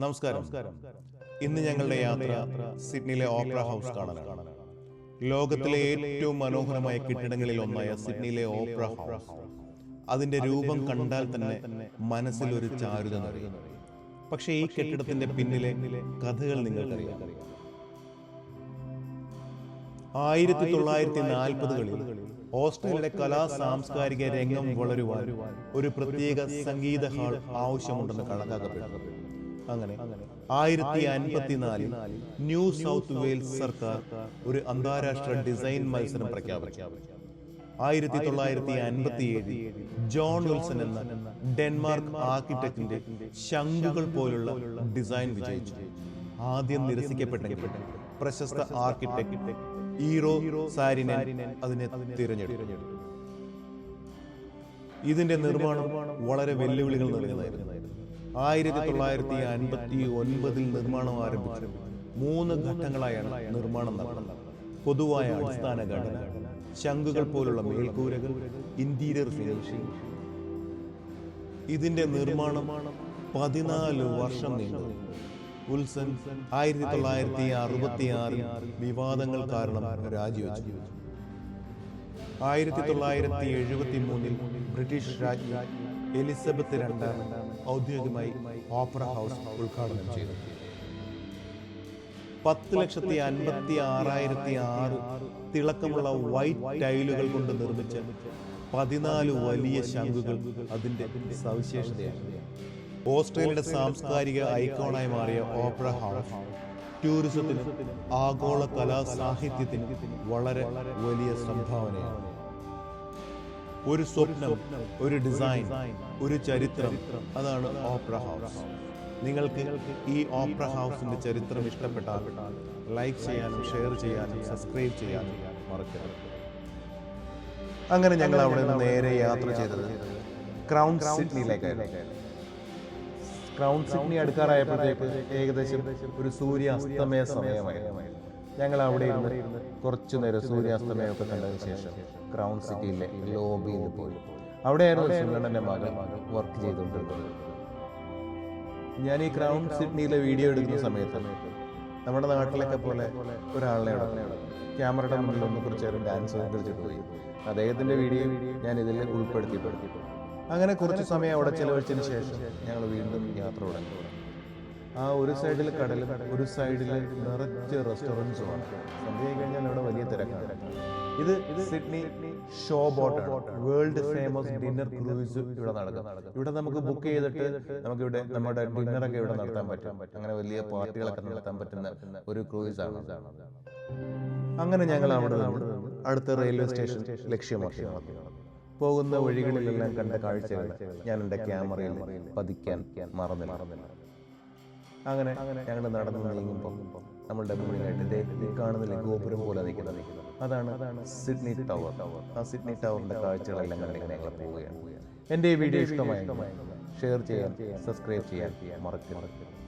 നമസ്കാരം. ഇന്ന് ഞങ്ങളുടെ യാത്ര സിഡ്നിയിലെ ഓപ്പറ ഹൗസ് കാണാനാണ് ലോകത്തിലെ ഏറ്റവും മനോഹരമായ കെട്ടിടങ്ങളിൽ ഒന്നായ സിഡ്നിയിലെ ഓപ്പറ ഹൗസ്. അതിന്റെ രൂപം കണ്ടാൽ തന്നെ മനസ്സിൽ ഒരു ചാരുത നിറയും. പക്ഷേ ഈ കെട്ടിടത്തിന്റെ പിന്നിലെ കഥകൾ നിങ്ങൾക്കറിയാം. ആയിരത്തി തൊള്ളായിരത്തി നാൽപ്പതുകളിൽ ഓസ്ട്രേലിയയുടെ കലാ സാംസ്കാരിക രംഗം വളരുവാൻ ഒരു പ്രത്യേക സംഗീത ഹാൾ ആവശ്യമുണ്ടെന്ന് കണക്കാക്കപ്പെട്ടു. അങ്ങനെ. ആയിരത്തി അൻപത്തിനാലിൽ ന്യൂ സൗത്ത് വെയിൽസ് സർക്കാർ ഒരു അന്താരാഷ്ട്ര ഡിസൈൻ മത്സരം പ്രഖ്യാപിച്ചു. ആയിരത്തി തൊള്ളായിരത്തി അൻപത്തി ഏഴിൽ ജോൺ വിൽസൺ എന്ന ഡെൻമാർക്ക് ആർക്കിടെക്ടിന്റെ ശംഖുകൾ പോലുള്ള ഡിസൈൻ വിജയിച്ചു. ആദ്യം നിരസിക്കപ്പെട്ടെങ്കിൽ പ്രശസ്ത ആർക്കിടെക്ട് ഈറോ സാരിനൻ അതിനെ തിരഞ്ഞെടുത്തു. ഇതിന്റെ നിർമ്മാണം വളരെ വെല്ലുവിളികൾ നിറഞ്ഞതായിരുന്നു. ആയിരത്തി തൊള്ളായിരത്തി അൻപത്തി ഒൻപതിൽ നിർമ്മാണം ആരംഭിച്ചു. മൂന്ന് ഘട്ടങ്ങളായാണ് നിർമ്മാണം നടന്നത്. പൊതുവായ അടിസ്ഥാന ഘടന ശംഖുകൾ പോലുള്ള മേൽക്കൂരകൾ ഇന്റീരിയർ ഫിനിഷിംഗ്. ഇതിന്റെ നിർമ്മാണം പതിനാല് വർഷം നീണ്ടു. ഉത്സൻ ആയിരത്തി തൊള്ളായിരത്തി അറുപത്തി ആറിൽ വിവാദങ്ങൾ കാരണം രാജിവെച്ചു. ആയിരത്തി തൊള്ളായിരത്തി എഴുപത്തി മൂന്നിൽ ബ്രിട്ടീഷ് രാജ്ഞി എലിസബത്ത് രണ്ടാം ഔദ്യോഗികമായി ഓപ്പറ ഹൗസ് ഉദ്ഘാടനം ചെയ്തു. പത്ത് ലക്ഷത്തി അൻപത്തി ആറായിരത്തി ആറ് തിളക്കമുള്ള വൈറ്റ് ടൈലുകൾ കൊണ്ട് നിർമ്മിച്ച പതിനാല് വലിയ ശംഖുകൾ അതിന്റെ സവിശേഷതയാണ്. ഓസ്ട്രേലിയയുടെ സാംസ്കാരിക ഐക്കോണായി മാറിയ ഓപ്പറ ഹൗസ് ടൂറിസത്തിന് ആഗോള കലാ സാഹിത്യത്തിന് വളരെ വലിയ സംഭാവനയാണ്. ഒരു സ്വപ്നം ഒരു ഡിസൈൻ ഒരു ചരിത്രം. അതാണ് ഓപ്ര ഹൗസ് നിങ്ങൾക്ക് ഈ ഓപ്ര ഹൗസിന്റെ ചരിത്രം ഇഷ്ടപ്പെട്ടാൽ ലൈക്ക് ചെയ്യാനും ഷെയർ ചെയ്യാനും സബ്സ്ക്രൈബ് ചെയ്യാനും മറക്കരുത്. അങ്ങനെ ഞങ്ങൾ അവിടെ നിന്ന് നേരെ യാത്ര ചെയ്തത് ക്രൗൺ സിഡ്നിയിലേക്കായിരുന്നു ക്രൗൺ സിഡ്നി അടുക്കാറായപ്പോഴത്തേക്ക് ഏകദേശം ഒരു സൂര്യാസ്തമയ സമയമായിരുന്നു. ഞങ്ങൾ അവിടെ ഇരുന്ന് കുറച്ചു നേരം സൂര്യാസ്തമയമൊക്കെ കണ്ടതിന് ശേഷം ക്രൗൺ സിറ്റിയിലെ ലോബിയിൽ പോയി. അവിടെയായിരുന്നു സുഗണ്ണന്റെ മകൻ വർക്ക് ചെയ്തുകൊണ്ടിരുന്നത്. ഞാൻ ഈ ക്രൗൺ സിഡ്നിയിലെ വീഡിയോ എടുക്കുന്ന സമയത്ത് നമ്മുടെ നാട്ടിലൊക്കെ പോലെ ഒരാളെ ക്യാമറയുടെ മുന്നിൽ ഒന്ന് കുറച്ച് നേരം ഡാൻസ് കളിച്ചിട്ട് പോയി. അദ്ദേഹത്തിന്റെ വീഡിയോ ഞാൻ ഇതിൽ ഉൾപ്പെടുത്തിയിട്ടുണ്ട്. അങ്ങനെ കുറച്ച് സമയം അവിടെ ചെലവഴിച്ചതിന് ശേഷം ഞങ്ങൾ വീണ്ടും യാത്ര തുടങ്ങി. ആ ഒരു സൈഡിൽ കടലും ഒരു സൈഡിൽ നിറച്ച് റെസ്റ്റോറന്റ്സുമാണ് സന്ധ്യ കഴിഞ്ഞാൽ അവിടെ വലിയ തിരക്കാണ്. ഇത് Sydney show boat world famous dinner cruise ഇവിടെ നടക്കും. ഇവിടെ നമുക്ക് ബുക്ക് ചെയ്തിട്ട് നമുക്ക് ഇവിടെ നമ്മുടെ ഡിന്നറൊക്കെ ഇവിടെ നടത്താൻ പറ്റും. അങ്ങനെ വലിയ പാർട്ടികളൊക്കെ നടത്താൻ പറ്റുന്ന ഒരു ക്രൂയിസ് ആണ്. അങ്ങനെ ഞങ്ങൾ അവിടെ അടുത്ത റെയിൽവേ സ്റ്റേഷൻ ലക്ഷ്യമാക്കി. പോകുന്ന വഴികളിലെല്ലാം കണ്ട കാഴ്ചകൾ ഞാൻ എന്റെ ക്യാമറയിൽ പതിക്കാൻ മറന്നില്ല. അങ്ങനെ ഞങ്ങൾ നടന്നു നീങ്ങുമ്പോൾ നമ്മളുടെ മുന്നിലായിട്ട് ഈ കാണുന്നില്ല ഗോപുരം പോലെ നിൽക്കുന്നത്. അതാണ് സിഡ്നി ടവർ ആ സിഡ്നി ടവറിന്റെ കാഴ്ചകളെല്ലാം കണ്ടിങ്ങനെ ഞങ്ങൾ പോവുകയാണ്. എന്റെ ഈ വീഡിയോ ഇഷ്ടമായി ഷെയർ ചെയ്യാൻ സബ്സ്ക്രൈബ് ചെയ്യാൻ മറക്കരുത്.